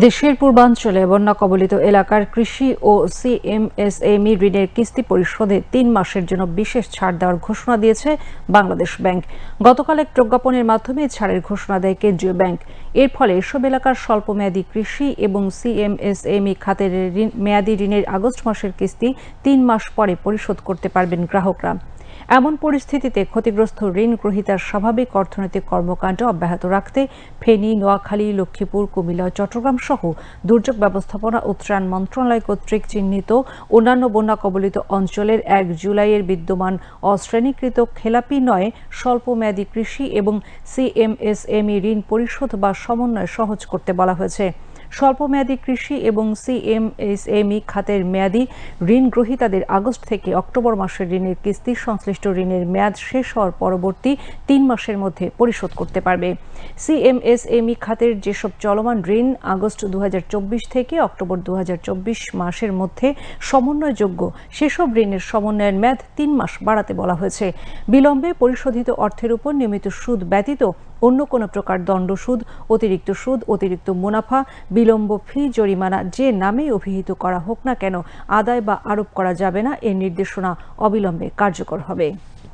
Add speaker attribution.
Speaker 1: দেশের পূর্বাঞ্চলে বন্যা কবলিত এলাকার কৃষি ও সিএমএসএমই ঋণের কিস্তি পরিশোধে তিন মাসের জন্য বিশেষ ছাড় দেওয়ার ঘোষণা দিয়েছে বাংলাদেশ ব্যাংক। গতকাল এক প্রজ্ঞাপনের মাধ্যমে ছাড়ের ঘোষণা দেয় কেন্দ্রীয় ব্যাংক। এর ফলে এসব এলাকার স্বল্পমেয়াদী কৃষি এবং সিএমএসএমই খাতের ঋণ মেয়াদী ঋণের আগস্ট মাসের কিস্তি তিন মাস পরে পরিশোধ করতে পারবেন গ্রাহকরা। এমন পরিস্থিতিতে ক্ষতিগ্রস্ত ঋণ গ্রহীতার স্বাভাবিক অর্থনৈতিক কর্মকাণ্ড অব্যাহত রাখতে ফেনী, নোয়াখালী, লক্ষ্মীপুর, কুমিল্লা, চট্টগ্রাম সহ দুর্যোগ ব্যবস্থাপনা ও ত্রাণ মন্ত্রণালয় কর্তৃক চিহ্নিত অন্যান্য বন্যা কবলিত অঞ্চলের এক জুলাইয়ের বিদ্যমান অশ্রেণীকৃত খেলাপি নয়, স্বল্পমেয়াদী কৃষি এবং সিএমএসএমই ঋণ পরিশোধ বা সমন্বয় সহজ করতে বলা হয়েছে। স্বল্পমেয়াদী কৃষি এবং সিএমএসএমই খাতের মেয়াদী ঋণ গ্রহীতাদের আগস্ট থেকে অক্টোবর মাসের ঋণের কিস্তি, সংশ্লিষ্ট ঋণের মেয়াদ শেষ হওয়ার পরবর্তী তিন মাসের মধ্যে পরিশোধ করতে পারবে। সিএমএসএমই খাতের যেসব চলমান ঋণ আগস্ট দু হাজার চব্বিশ থেকে অক্টোবর দু হাজার চব্বিশ মাসের মধ্যে সমন্বয়যোগ্য, সেসব ঋণের সমন্বয়ের মেয়াদ তিন মাস বাড়াতে বলা হয়েছে। বিলম্বে পরিশোধিত অর্থের উপর নিয়মিত সুদ ব্যতীত অন্য কোনো প্রকার দণ্ড সুদ, অতিরিক্ত সুদ, অতিরিক্ত মুনাফা, বিলম্ব ফি, জরিমানা যে নামেই অভিহিত করা হোক না কেন, আদায় বা আরোপ করা যাবে না এর নির্দেশনা অবিলম্বে কার্যকর হবে।